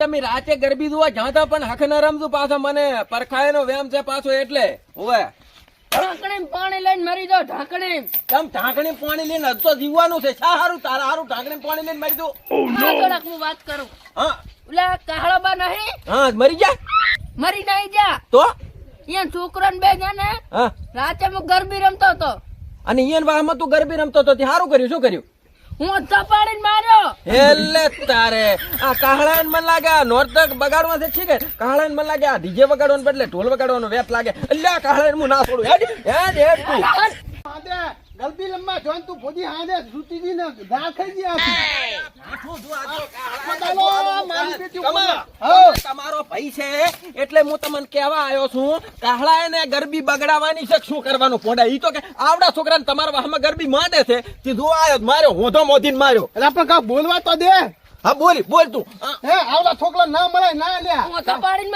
તમે રાતે ગરબી જોવા જાતા પણ હખ ન રમજો પાછો મને પરખાયનો વ્યામ છે પાછો એટલે. હોવે. ઢાંકણી પાણી લઈને મરી જાવ ઢાંકણી તમ ઢાંકણી પાણી લઈને હજુ તો જીવવાનું છે? શા હારું તારા હારું ઢાંકણી પાણી લઈને મરી દો થોડાક હું વાત કરું. હા. ઓલા કાહળાબા નહીં? હા મરી જા. મરી નહીં જા. તો? અહીંયા છોકરા બે છે ને હા. રાતે હું ગરબી રમતો હતો. અને ઈયન વાહમાં તું ગરબી રમતો તો તે સારું કર્યું શું કર્યું? હું ધપાડીને માર્યો એટલે તારે આ કાહળાને મન લાગે આ નોરતક બગાડવા છે ઠીક કાહળાને મને લાગે આ ડીજે વગાડવાનું બદલે ઢોલ બગાડવાનો વેપ લાગે એટલે કાહળાને હું ના છોડું હેડ હેડ હેડ તું ગલબી લંબા જોન તું ભોજી હાદે સુતી ને. હો તમારો ભાઈ છે એટલે હું તમને કહેવા આવ્યો છું કાહળા ને ગરબી બગડાવવાની છે શું કરવાનું? પોડા ઈ તો કે આવડા છોકરાને તમારા વાહમાં ગરબી માંડે છે તે આવ્યો માર્યો હોધો મોધીને માર્યો. એટલે પણ કાંઈક બોલવા તો દે. હા બોલી બોલ તું. હે આવડા છોકરા ના મળે ના લ્યા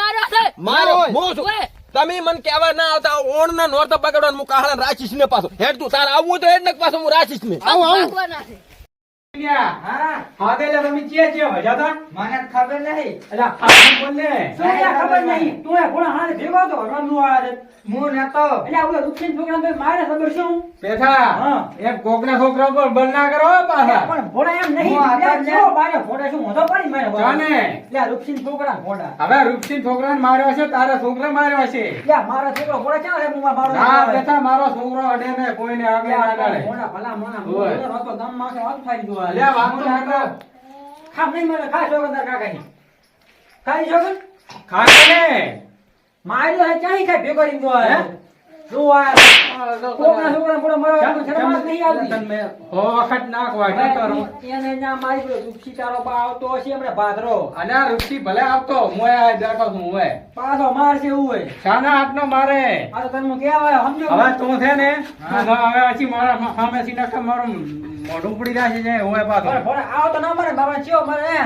માર્યો છે. માર્યો હું છું. તમે મને કહેવા ના આવતા ઓણ ના નોરતા બગડવાનું હું કાહળા રાખીશ ને પાછો. હેડ તું તારે આવવું તો હેડ ને પાછો હું રાખીશ ને આવું. આવો ભાગવાના છે હા તમે ચિયા ચિયા ભજા તા મને ખબર નહીં. અલા આ બોલ ને. શું યાર ખબર નહીં? તું એ કોણ હારે ભેગો તો રમનું આ છે હું. નતો એટલે આ ઓલો રૂપસિંહ છોકરા માર્યો હવે છે તારા છોકરા માર્યો છે? મારા છોકરો મારો મારો છોકરો અડે ને કોઈને આગળ ભલા મોણા ગામ ભોળો લે વાતો ના કર ખામ નહીં મળે ખા છોકરા તારા કાકાની. ખાઈ છોકરા ખાને ને માર્યો હે ક્યાંય ખાઈ? ભેગો રીંગો હે? શું આ કોકના છોકરા ભોળા મારવા શરમ નહીં આવતી તને હો વખત નાખવા શું કરું એને ત્યાં મારી પેલો રૂપસી તારો બા આવતો હશે હમણાં ભાદરો અને આ રૂપસી ભલે આવતો મોય આ બેઠો છું મોય પાછો મારશે એવું હોય શાના હાથનો મારે આ તો તને હું કહેવાય સમજો હવે તું છે ને હવે પછી મારા સામે થી નખે મારું મોઢું પડી જાય છે હોય પાછો આવો તો ના મારે બાબા ચિયો મારે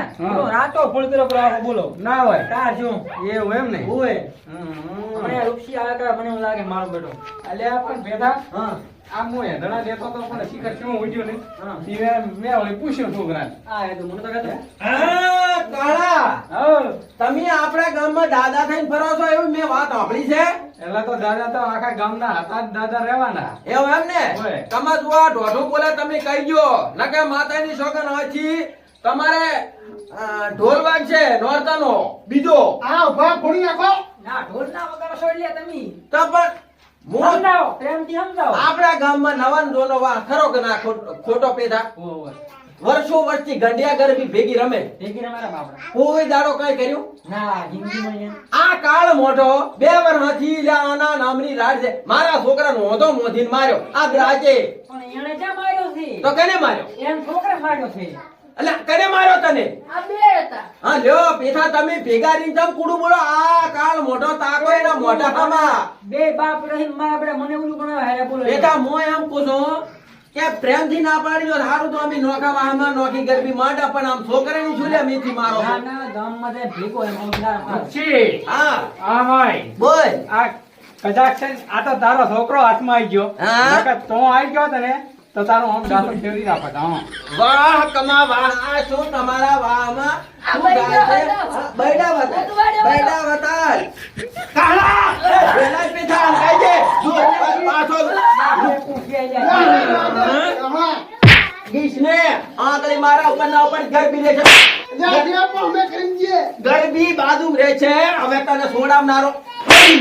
રાતો ફૂલ કરો બોલો ના હોય તાર શું એવું એમ ને હોય. મને આ રૂપસી આયા કરે મને એવું લાગે મારો બેટો. અલ્યા પણ ભેદા હા. આ હું હેદણા લેતો તો પણ શિખર કેમ ઉઠ્યું ને. સિવાય મેં ઓલી પૂછ્યો છોકરાને. આ એ તો મને તો કહેતા હા, કાળા. તમે આપણા ગામમાં દાદા થઈને ફરો છો એવું મેં વાત સાંભળી છે? એટલે તો દાદા તો આખા ગામના હતા જ દાદા રહેવાના. એવું એમ ને? હોય. તમે જો આ દોઢું બોલે તમે કહી દો નકે માતાની સોગન હોયથી તમારે ઢોલ વાગશે નોરતાનો. બીજો. આ ઊભા ભણી નાખો. ના ઢોલ ના વગાડો છોડી લે તમે. તો પણ સમજાવો પ્રેમથી સમજાવો. આપણા ગામમાં નવા ડોલો વા ખરો કે ના ખોટો પેદા. વર્ષો વર્ષથી ગંડિયા ગરબી ભેગી રમે. ભેગી રમાડા બાપડા. કોઈ દાડો કઈ કર્યું? ના જિંદગીમાં આ કાળ મોટો બે વર્ષથી લ્યા આના નામની રાડ છે. મારા છોકરાનો હોધો મોધીન માર્યો. આ રાજે પણ એણે ક્યાં માર્યો છે? તો કને માર્યો? એમ છોકરા માર્યો છે. એટલે કને માર્યો તને? આ બે હતા. હા લ્યો પેઠા તમે ભેગા રહીને તમ કુડુ બોલો. આ કાલ મોટો તાકો એના મોઢા ખામાં બે બાપ રહી માં આપણે મને ઓલું પણ હારે બોલો. બેટા મો એમ પૂછું કે પ્રેમથી ના પાડી દો સારું તો અમે નોખા વાહમાં નોખી ગરબી માંડા પણ આમ છોકરાની છુલ્યા મીથી મારો? ના ના ગામમાં તે ભેગો એમ મારો. છી હા. આ ભાઈ. બોલ. આ કદાચ આ તો તારો છોકરો હાથમાં આવી ગયો. હા? તું આવી ગયો તને. તો તારો આમ દાતો ફેરવી રાખો હા. વાહ કમા વાહ આ શું તમારા વાહમાં? શું ગાય છે? બૈડા વતાલ બૈડા વતાલ કાળા. એ, પીઠા અંગાઈ છે. જો, પાછો. હા. ગીસને આંગળી મારા ઉપર ના ઉપર ગરબી રે છે. લ્યા લ્યા પણ અમે કરી દઈએ. ગરબી બાજુ રહે છે. હવે તને સોડાવનારો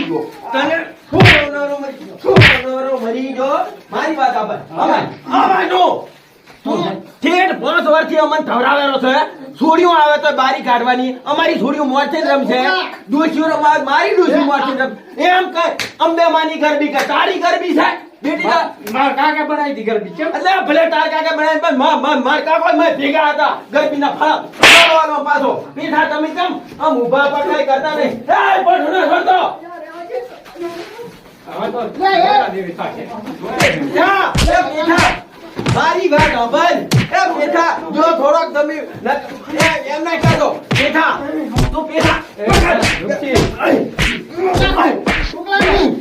ગયો. તને સોડાવનારો મરી શું સોડાવનારો મરી ગયો મારી વાત આબર હવે હવે નો. તું ઠેઠ પાંચ વર્ષથી અમને ધવરાવેલો છે. છોડીઓ આવે તો બારી કાઢવાની. અમારી છોડીઓ મોરથી રમશે ડોશીઓ રમાવે મારી ડોશી મોરથી રમ એમ કર અંબે માની ગરબી કે તારી ગરબી છે. બેટી માર કાકે બનાવી દી ગરબી કેમ એટલે ભલે તાર કાકા બનાય પણ મા- મા- માર કાકો મેં ભેગા હતા ગરબીના ફળ. ફળવાનો પાછો. પીઠા તમે કેમ આમ ઊભા પકડાઈ કરતા નહીં? એ પણ ન મારી વાત સાંભળ એ પીઠા નહીં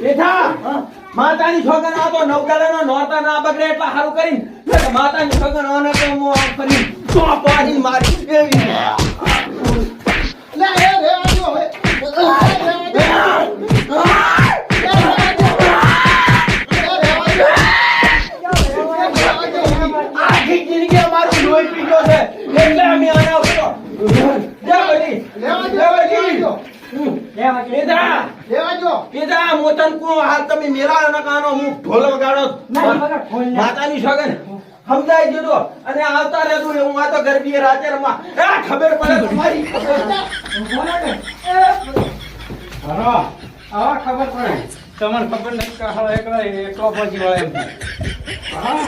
પીઠા માતાની છોકરા આ તો નોરતા ના બગડે એટલા સારું કરીને. માતાની છોકરા હું કરી. તો મારી. માતાની સમજાઈ જજો અને આવતા ને હું આ તો ગરબી રાતે રમવા આ ખબર પડે. તમારી આવા ખબર પડે તમને ખબર નથી એકલા એકલો હા.